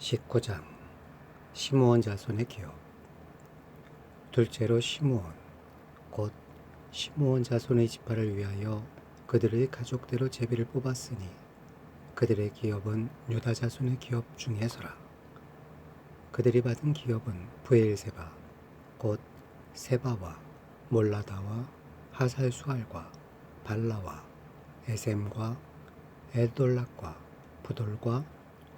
19장 시므온 자손의 기업. 둘째로 시므온 곧 시므온 자손의 지파를 위하여 그들의 가족대로 제비를 뽑았으니 그들의 기업은 유다 자손의 기업 중에서라. 그들이 받은 기업은 부엘세바 곧 세바와 몰라다와 하살수알과 발라와 에셈과 에돌락과 부돌과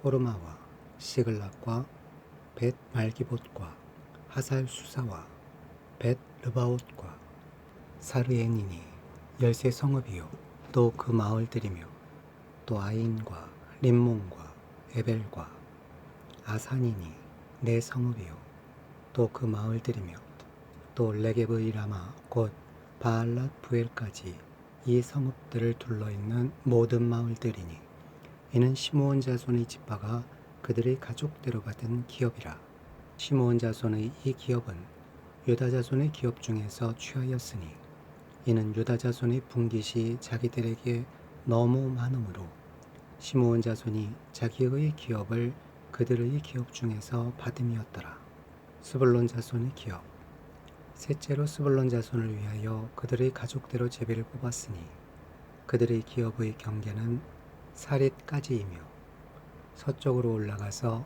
호르마와 시글락과 벳 말기봇과 하살 수사와 벳 르바옷과 사르엔이니 열세 성읍이요. 또 그 마을들이며 또 아인과 림몬과 에벨과 아산이니 네 성읍이요. 또 그 마을들이며 또 레게브 이라마 곧 바알랏 부엘까지 이 성읍들을 둘러 있는 모든 마을들이니 이는 시므온 자손의 지파가 그들의 가족대로 받은 기업이라. 시므온 자손의 이 기업은 유다 자손의 기업 중에서 취하였으니 이는 유다 자손의 분깃이 자기들에게 너무 많으므로 시므온 자손이 자기의 기업을 그들의 기업 중에서 받음이었더라. 스불론 자손의 기업 셋째로 스불론 자손을 위하여 그들의 가족대로 제비를 뽑았으니 그들의 기업의 경계는 사릿까지이며 서쪽으로 올라가서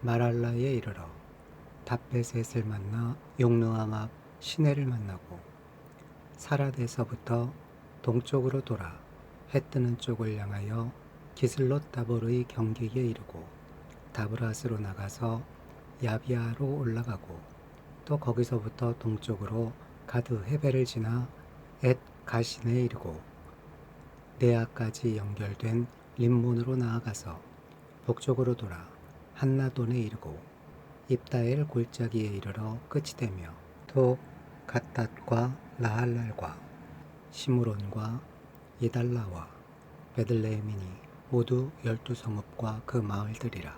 마랄라에 이르러 답베셋을 만나 용르암 앞 시내를 만나고 사라데서부터 동쪽으로 돌아 해 뜨는 쪽을 향하여 기슬롯 다볼의 경계에 이르고 다브라스로 나가서 야비아로 올라가고 또 거기서부터 동쪽으로 가드 헤벨을 지나 엣 가신에 이르고 네아까지 연결된 림몬으로 나아가서 북쪽으로 돌아 한나돈에 이르고 입다엘 골짜기에 이르러 끝이 되며 또 갓닷과 라할랄과 시므론과 이달라와 베들레헴이니 모두 열두 성읍과 그 마을들이라.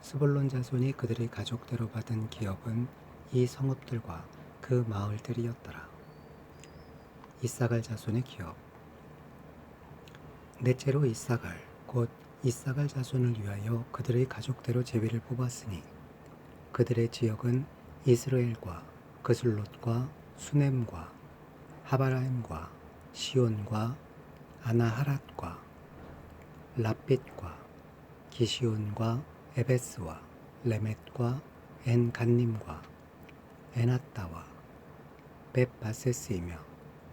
스불론 자손이 그들의 가족대로 받은 기업은 이 성읍들과 그 마을들이었더라. 이사갈 자손의 기업. 넷째로 이사갈 곧 이사갈 자손을 위하여 그들의 가족대로 제비를 뽑았으니 그들의 지역은 이스라엘과 그슬롯과 수넴과 하바라임과 시온과 아나하랏과 랍빛과 기시온과 에베스와 레멧과 엔간님과 에나따와 벳바세스이며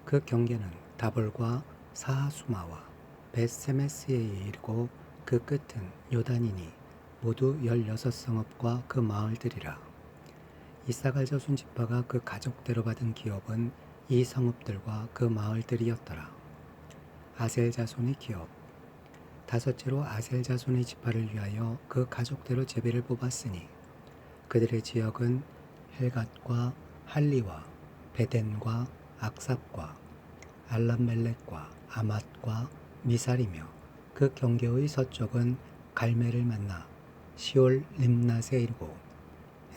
그 경계는 다볼과 사하수마와 벳세메스에 이르고 그 끝은 요단이니 모두 열여섯 성읍과 그 마을들이라. 이사갈 자손 지파가 그 가족대로 받은 기업은 이 성읍들과 그 마을들이었더라. 아셀 자손의 기업 다섯째로 아셀 자손의 지파를 위하여 그 가족대로 제비를 뽑았으니 그들의 지역은 헬갓과 할리와 베덴과 악삽과 알람멜렉과 아맛과 미살이며 그 경계의 서쪽은 갈멜을 만나 시올 림낫에 이르고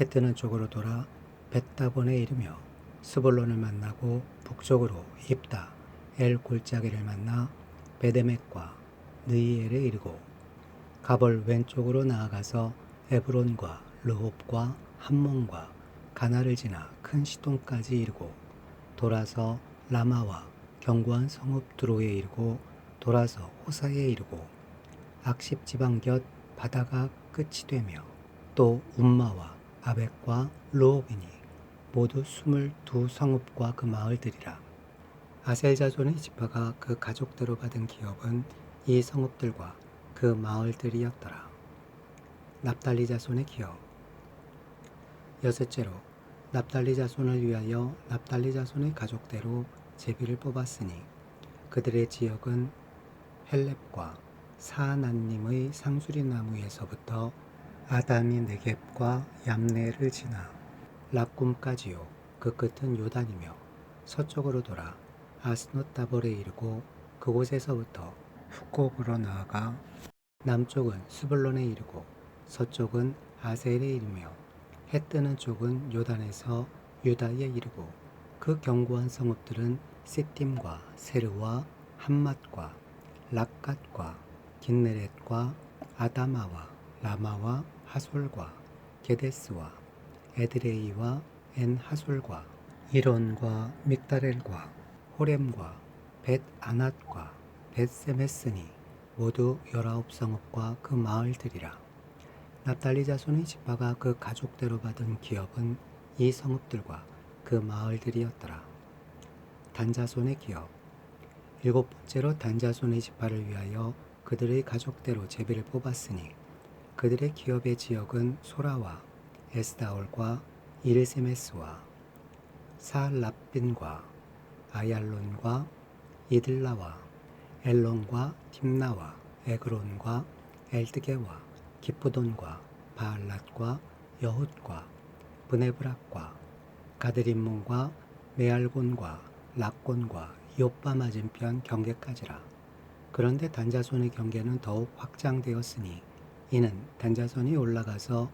해 뜨는 쪽으로 돌아 벳다본에 이르며 스볼론을 만나고 북쪽으로 입다 엘 골짜기를 만나 베데맥과 느이엘에 이르고 가벌 왼쪽으로 나아가서 에브론과 르홉과 함몬과 가나를 지나 큰 시돈까지 이르고 돌아서 라마와 견고한 성읍 두로에 이르고 돌아서 호사에 이르고 악십 지방 곁 바다가 끝이 되며 또 움마와 아벡과 로오비니 모두 스물두 성읍과 그 마을들이라. 아셀 자손의 지파가 그 가족대로 받은 기업은 이 성읍들과 그 마을들이었더라. 납달리 자손의 기업. 여섯째로 납달리 자손을 위하여 납달리 자손의 가족대로 제비를 뽑았으니 그들의 지역은 헬렙과 사하나님의 상수리 나무에서부터 아담이 네겝과 얌네를 지나 랍꿈까지요. 그 끝은 요단이며 서쪽으로 돌아 아스노 다볼에 이르고 그곳에서부터 후곡으로 나아가 남쪽은 스불론에 이르고 서쪽은 아셀에 이르며 해 뜨는 쪽은 요단에서 유다에 이르고 그 견고한 성읍들은 시팀과 세르와 함맛과 락갓과 긴네렛과 아다마와 라마와 하솔과 게데스와 에드레이와 엔 하솔과 이론과 믹다렐과 호렘과 벳 아낫과 벳 세메스니 모두 열아홉 성읍과 그 마을들이라. 납달리 자손의 지파가 그 가족대로 받은 기업은 이 성읍들과 그 마을들이었더라. 단자손의 기업 일곱 번째로 단자손의 지파를 위하여 그들의 가족대로 제비를 뽑았으니 그들의 기업의 지역은 소라와 에스다올과 이르세메스와 사알랍빈과 아얄론과 이들라와 엘론과 팀나와 에그론과 엘드게와 기프돈과 바알랏과 여훗과 브네브락과 가드림몬과 메알곤과 락곤과 요빠 맞은편 경계까지라. 그런데 단자손의 경계는 더욱 확장되었으니 이는 단자손이 올라가서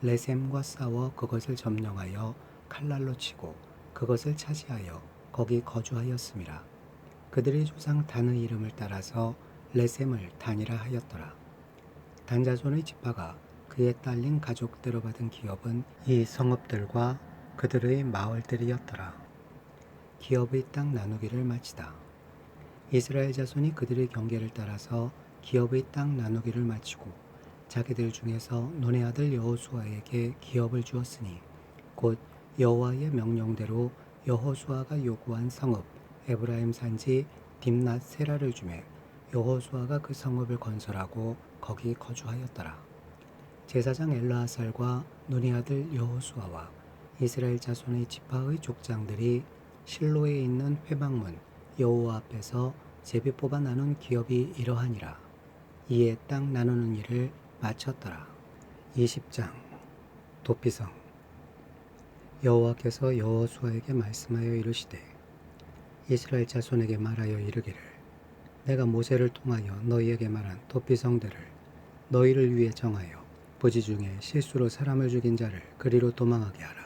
레셈과 싸워 그것을 점령하여 칼날로 치고 그것을 차지하여 거기 거주하였음이라. 그들의 조상 단의 이름을 따라서 레셈을 단이라 하였더라. 단자손의 지파가 그에 딸린 가족대로 받은 기업은 이 성읍들과 그들의 마을들이었더라. 기업의 땅 나누기를 마치다. 이스라엘 자손이 그들의 경계를 따라서 기업의 땅 나누기를 마치고 자기들 중에서 논의 아들 여호수아에게 기업을 주었으니 곧 여호와의 명령대로 여호수아가 요구한 성읍 에브라임 산지 딥낫 세라를 주매 여호수아가 그 성읍을 건설하고 거기 거주하였더라. 제사장 엘라하살과 눈의 아들 여호수아와 이스라엘 자손의 지파의 족장들이 실로에 있는 회막문 여호와 앞에서 제비 뽑아 나눈 기업이 이러하니라. 이에 땅 나누는 일을 마쳤더라. 20장 도피성 여호와께서 여호수아에게 말씀하여 이르시되 이스라엘 자손에게 말하여 이르기를 내가 모세를 통하여 너희에게 말한 도피성들을 너희를 위해 정하여 부지 중에 실수로 사람을 죽인 자를 그리로 도망하게 하라.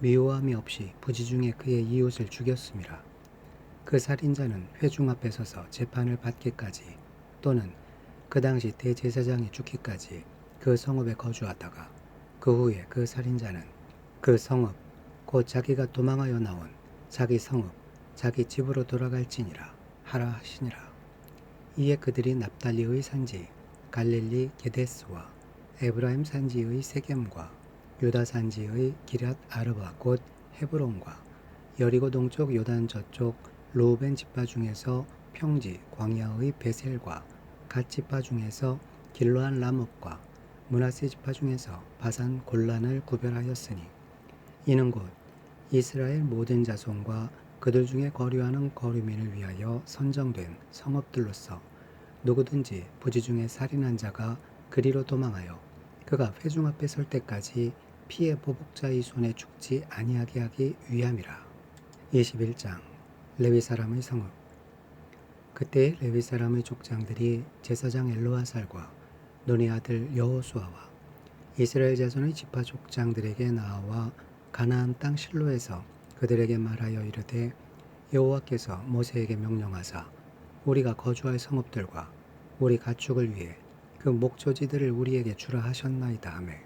미워함이 없이 부지 중에 그의 이웃을 죽였음이라 그 살인자는 회중 앞에 서서 재판을 받기까지 또는 그 당시 대제사장이 죽기까지 그 성읍에 거주하다가 그 후에 그 살인자는 그 성읍 곧 자기가 도망하여 나온 자기 성읍 자기 집으로 돌아갈지니라 하라 하시니라. 이에 그들이 납달리의 산지 갈릴리 게데스와 에브라임 산지의 세겜과 유다 산지의 기랏 아르바 곧 헤브론과 여리고 동쪽 요단 저쪽 루벤 지파 중에서 평지 광야의 베셀과 갓 지파 중에서 길로한 라목과 문하세 지파 중에서 바산 골란을 구별하였으니 이는 곧 이스라엘 모든 자손과 그들 중에 거류하는 거류민을 위하여 선정된 성읍들로서 누구든지 부지 중에 살인한 자가 그리로 도망하여 그가 회중 앞에 설 때까지 피해 보복자의 손에 죽지 아니하게 하기 위함이라. 21장 레위 사람의 성읍 그때 레위 사람의 족장들이 제사장 엘로아살과 논의 아들 여호수아와 이스라엘 자손의 지파 족장들에게 나와 가나안 땅 실로에서 그들에게 말하여 이르되 여호와께서 모세에게 명령하사 우리가 거주할 성읍들과 우리 가축을 위해 그 목초지들을 우리에게 주라 하셨나이다 하매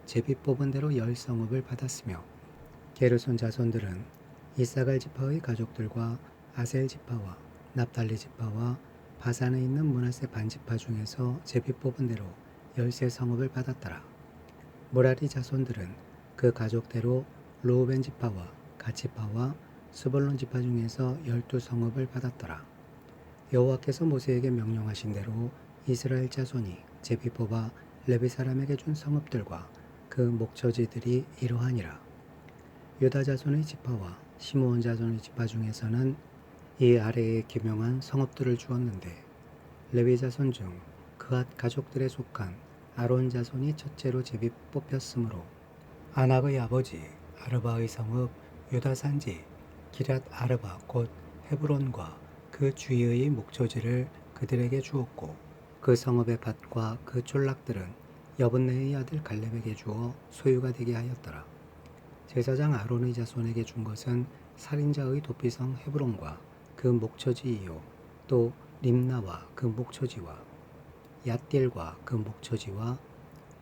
제비 뽑은 대로 열 성읍을 받았으며 게르손 자손들은 이사갈 지파의 가족들과 아셀 지파와 납달리 지파와 바산에 있는 문하세 반 지파 중에서 제비 뽑은 대로 열세 성읍을 받았더라. 모라리 자손들은 그 가족대로 루벤 지파와 가치파와 스볼론 지파 중에서 열두 성읍을 받았더라. 여호와께서 모세에게 명령하신 대로 이스라엘 자손이 제비 뽑아 레위 사람에게 준 성읍들과 그 목처지들이 이러하니라. 유다 자손의 지파와 시므온 자손의 지파 중에서는 이 아래에 기명한 성읍들을 주었는데 레위 자손 중 그앗 가족들에 속한 아론 자손이 첫째로 제비 뽑혔으므로 아낙의 아버지 아르바의 성읍 유다 산지 기랏 아르바 곧 헤브론과 그 주위의 목초지를 그들에게 주었고 그 성읍의 밭과 그 촌락들은 여분네의 아들 갈렙에게 주어 소유가 되게 하였더라. 제사장 아론의 자손에게 준 것은 살인자의 도피성 헤브론과 그 목초지이요 또 림나와 그 목초지와 얏딜과 그 목초지와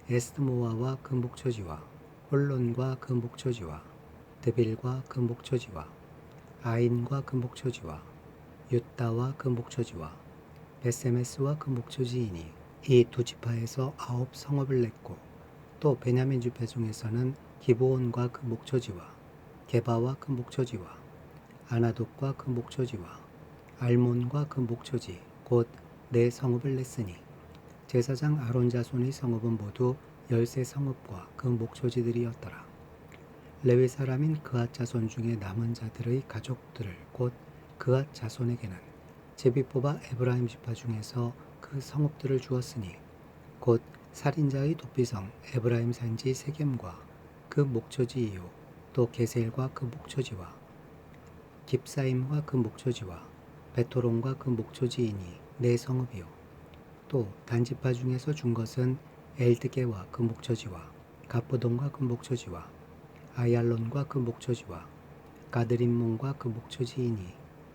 에스모아와 그 목초지와 홀론과 그 목초지와 드빌과 그 목초지와 아인과 그 목초지와 유다와 그 목초지와 베세메스와 그 목초지이니 이 두 지파에서 아홉 성읍을 냈고 또 베냐민 지파 중에서는 기브온과 그 목초지와 게바와 그 목초지와 아나독과 그 목초지와 알몬과 그 목초지 곧 네 성읍을 냈으니 제사장 아론 자손의 성읍은 모두 열세 성읍과 그 목초지들이었더라. 레위 사람인 그앗 자손 중에 남은 자들의 가족들을 곧 그앗 자손에게는 제비 뽑아 에브라임 지파 중에서 그 성읍들을 주었으니 곧 살인자의 도피성 에브라임 산지 세겜과 그 목초지이요 또 게셀과 그 목초지와 깁사임과 그 목초지와 베토론과 그 목초지이니 네 성읍이요. 또 단지파 중에서 준 것은 엘드게와 그 목초지와 가포돈과 그 목초지와 아얄론과 그 목초지와 가드림몬과 그 목초지이니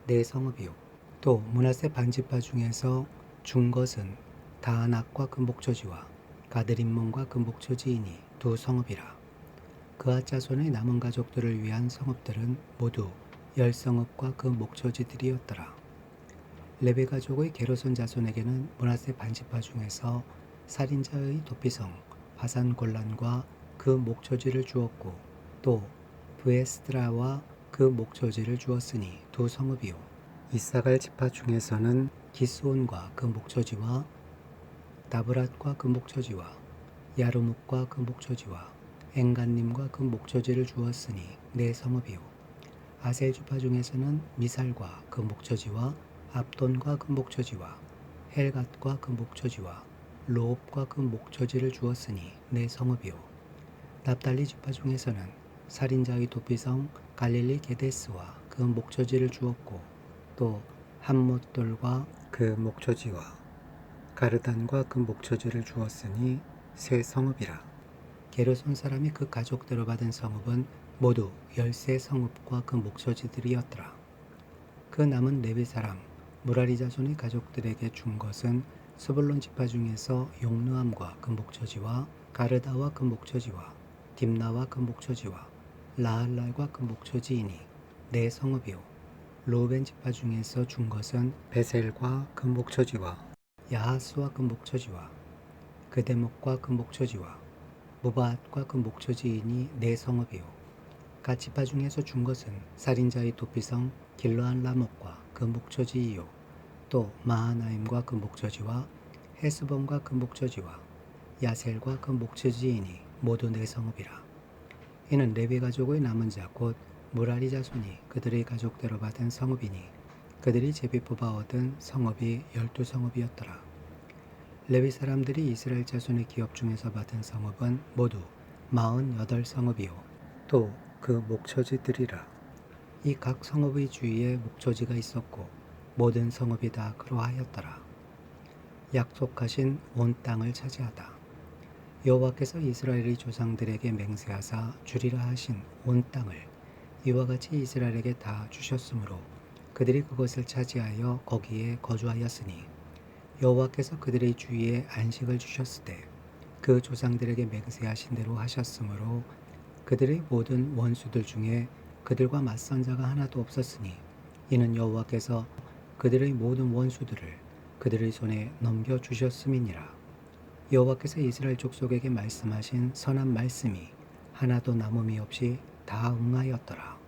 네 성읍이요. 또 문하세 반지파 중에서 준 것은 다아낙과 그 목초지와 가드림몬과 그 목초지이니 두 성읍이라 그앗 자손의 남은 가족들을 위한 성읍들은 모두 열 성읍과 그 목초지들이었더라. 레베 가족의 게로손 자손에게는 문하세 반지파 중에서 살인자의 도피성 바산 골란과 그 목초지를 주었고 또 브에스드라와 그 목초지를 주었으니 두 성읍이요 이사갈 지파 중에서는 기스온과 그 목초지와 다브랏과 그 목초지와 야르묵과 그 목초지와 엥간님과 그 목초지를 주었으니 네 성읍이요. 아셀 지파 중에서는 미살과 그 목초지와 압돈과 그 목초지와 헬갓과 그 목초지와 로업과 그 목초지를 주었으니 네 성읍이요. 납달리 지파 중에서는 살인자의 도피성 갈릴리 게데스와 그 목초지를 주었고 또 한못돌과 그 목초지와 가르단과 그 목초지를 주었으니 세 성읍이라 게르손 사람이 그 가족대로 받은 성읍은 모두 열세 성읍과 그 목초지들이었더라. 그 남은 레위 사람 무라리 자손의 가족들에게 준 것은 스불론 지파 중에서 용르함과 그 목초지와 가르다와 그 목초지와 딥나와 그 목초지와 라할랄과 그 목초지이니 네 성읍이요 로벤 지파 중에서 준 것은 베셀과 그 목초지와 야하스와 그 목초지와 그대목과 그 목초지와 무바앗과 그 목초지이니 네 성읍이요. 가치파 중에서 준 것은 살인자의 도피성 길러한 라목과 그 목초지이요. 또 마하나임과 그 목초지와 헤스본과 그 목초지와 야셀과 그 목초지이니 모두 네 성읍이라. 이는 레위 가족의 남은 자 곧 무라리 자손이 그들의 가족대로 받은 성읍이니 그들이 제비 뽑아 얻은 성읍이 열두 성읍이었더라. 레위 사람들이 이스라엘 자손의 기업 중에서 받은 성읍은 모두 마흔 여덟 성읍이요. 또 그 목초지들이라. 이 각 성읍의 주위에 목초지가 있었고 모든 성읍이 다 그러하였더라. 약속하신 온 땅을 차지하다. 여호와께서 이스라엘의 조상들에게 맹세하사 주리라 하신 온 땅을 이와 같이 이스라엘에게 다 주셨으므로 그들이 그것을 차지하여 거기에 거주하였으니 여호와께서 그들의 주위에 안식을 주셨을 때 그 조상들에게 맹세하신 대로 하셨으므로 그들의 모든 원수들 중에 그들과 맞선 자가 하나도 없었으니 이는 여호와께서 그들의 모든 원수들을 그들의 손에 넘겨 주셨음이니라. 여호와께서 이스라엘 족속에게 말씀하신 선한 말씀이 하나도 남음이 없이 다 응하였더라.